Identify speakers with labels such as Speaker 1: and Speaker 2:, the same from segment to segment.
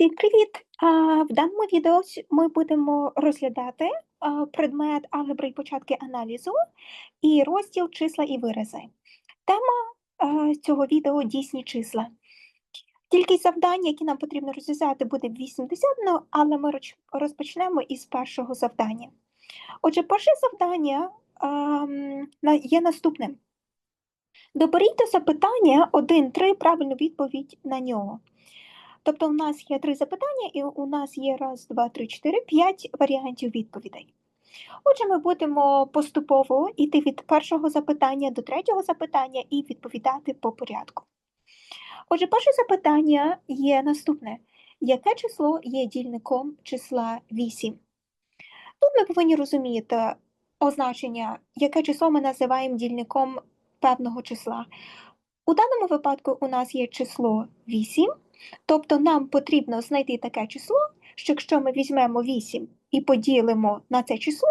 Speaker 1: Всім привіт! В даному відео ми будемо розглядати предмет алгебри і початки аналізу і розділ числа і вирази. Тема цього відео дійсні числа. Кількість завдань, які нам потрібно розв'язати, буде 80, ну, але ми розпочнемо із першого завдання. Отже, перше завдання є наступним. Доберіть до запитання 1-3 правильну відповідь на нього. Тобто у нас є три запитання, і у нас є раз, два, три, чотири, п'ять варіантів відповідей. Отже, ми будемо поступово йти від першого запитання до третього запитання і відповідати по порядку. Отже, перше запитання є наступне: яке число є дільником числа 8? Тут ми повинні розуміти означення, яке число ми називаємо дільником певного числа. У даному випадку у нас є число 8, тобто нам потрібно знайти таке число, що якщо ми візьмемо 8 і поділимо на це число,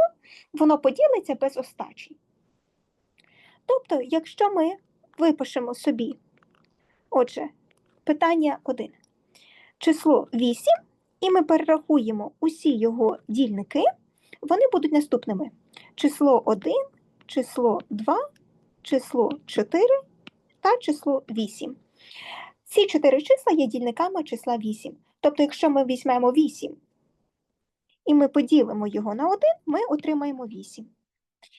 Speaker 1: воно поділиться без остачі. Тобто, якщо ми випишемо собі, отже, питання 1. Число 8, і ми перерахуємо усі його дільники, вони будуть наступними: число 1, число 2, число 4 та число 8. Ці чотири числа є дільниками числа 8. Тобто, якщо ми візьмемо 8 і ми поділимо його на 1, ми отримаємо 8.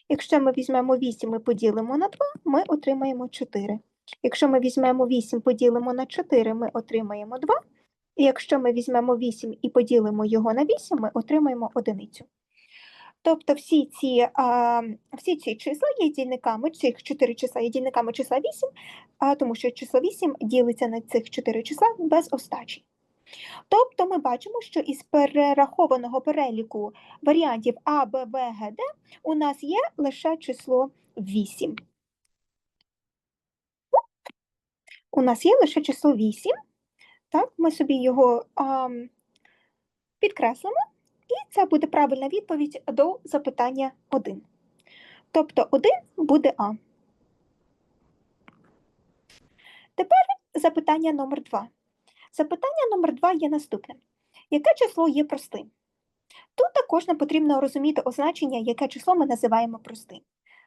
Speaker 1: Якщо ми візьмемо 8 і поділимо на 2, ми отримаємо 4. Якщо ми візьмемо 8 поділимо на 4, ми отримаємо 2. І якщо ми візьмемо 8 і поділимо його на 8, ми отримаємо одиницю. Тобто всі ці, а, всі ці числа є дільниками, цих 4 числа є дільниками числа 8, а, тому що число 8 ділиться на цих 4 числа без остачі. Тобто ми бачимо, що із перерахованого переліку варіантів А, Б, В, Г, Д у нас є лише число 8. У нас є лише число 8. Так, ми собі його ам, підкреслимо, і це буде правильна відповідь до запитання 1. Тобто 1 буде А. Тепер запитання номер 2. Запитання номер 2 є наступним. Яке число є простим? Тут також нам потрібно розуміти означення, яке число ми називаємо простим.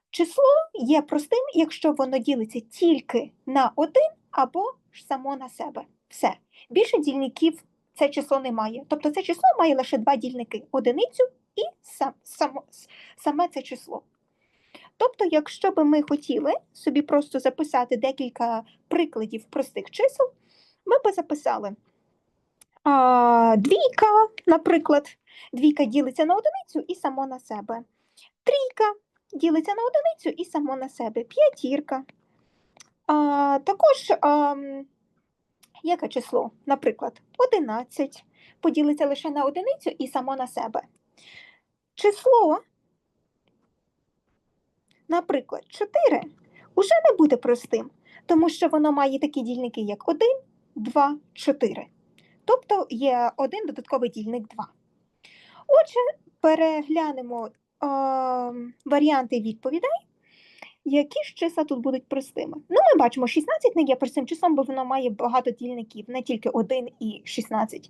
Speaker 1: Число є простим, якщо воно ділиться тільки на 1 або ж само на себе. Все. Більше дільників це число не має. Тобто це число має лише два дільники одиницю і сам, само, саме це число. Тобто, якщо би ми хотіли собі просто записати декілька прикладів простих чисел, ми би записали а, двійка, наприклад, двійка ділиться на одиницю і само на себе. Трійка ділиться на одиницю і само на себе. П'ятірка. А, також ам, яке число? Наприклад, 11 поділиться лише на одиницю і само на себе. Число, наприклад, 4 уже не буде простим, тому що воно має такі дільники, як 1, 2, 4. Тобто є один додатковий дільник 2. Отже, переглянемо е, варіанти відповідей, які ж числа тут будуть простими. Ну, ми бачимо, 16 не є простим числом, бо воно має багато дільників, не тільки 1 і 16.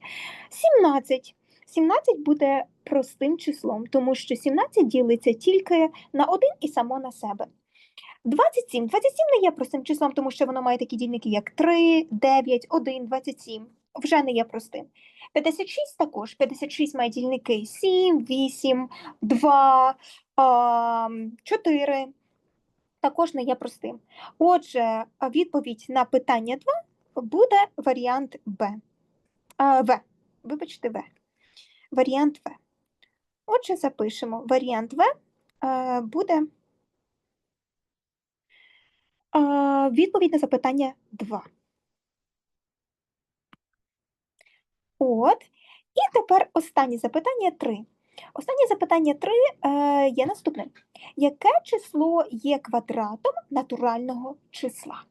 Speaker 1: 17. 17 буде простим числом, тому що 17 ділиться тільки на 1 і само на себе. 27. 27 не є простим числом, тому що воно має такі дільники, як 3, 9, 1, 27. Вже не є простим. 56 також. 56 має дільники 7, 8, 2, а, 4. Також не є простим. Отже, відповідь на питання 2 буде варіант Б. В. Вибачте, В. Варіант В. Отже, запишемо. Варіант В е, буде е, відповідь на запитання 2. От. І тепер останнє запитання 3. Останнє запитання 3 е, є наступним. Яке число є квадратом натурального числа?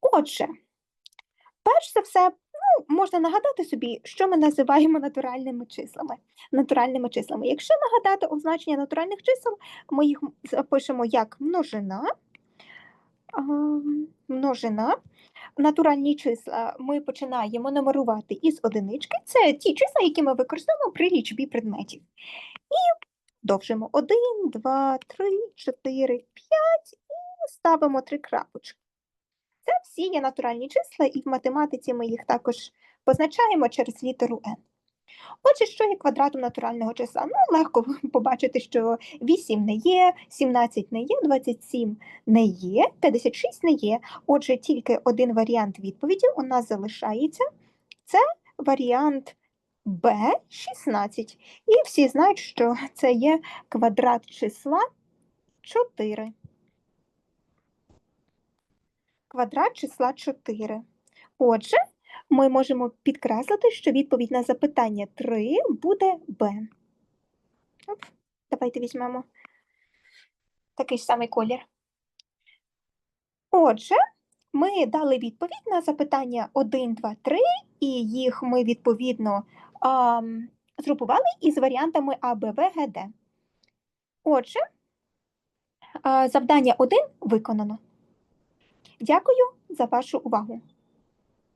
Speaker 1: Отже, перш за все, ну, можна нагадати собі, що ми називаємо натуральними числами. Натуральними числами. Якщо нагадати означення натуральних чисел, ми їх запишемо як множина. а, Множина. Натуральні числа ми починаємо нумерувати із одинички. Це ті числа, які ми використовуємо при лічбі предметів. І довжимо 1, 2, 3, 4, 5 і ставимо три крапочки. Це всі є натуральні числа, і в математиці ми їх також позначаємо через літеру n. Отже, що є квадратом натурального числа? Ну, легко побачити, що 8 не є, 17 не є, 27 не є, 56 не є. Отже, тільки один варіант відповіді у нас залишається. Це варіант Б 16. І всі знають, що це є квадрат числа 4. Квадрат числа 4. Отже, ми можемо підкреслити, що відповідь на запитання 3 буде Б. Давайте візьмемо такий самий колір. Отже, ми дали відповідь на запитання 1, 2, 3, і їх ми відповідно а, згрупували із варіантами А, Б, В, Г, Д. Отже, а, завдання 1 виконано. Дякую за вашу увагу.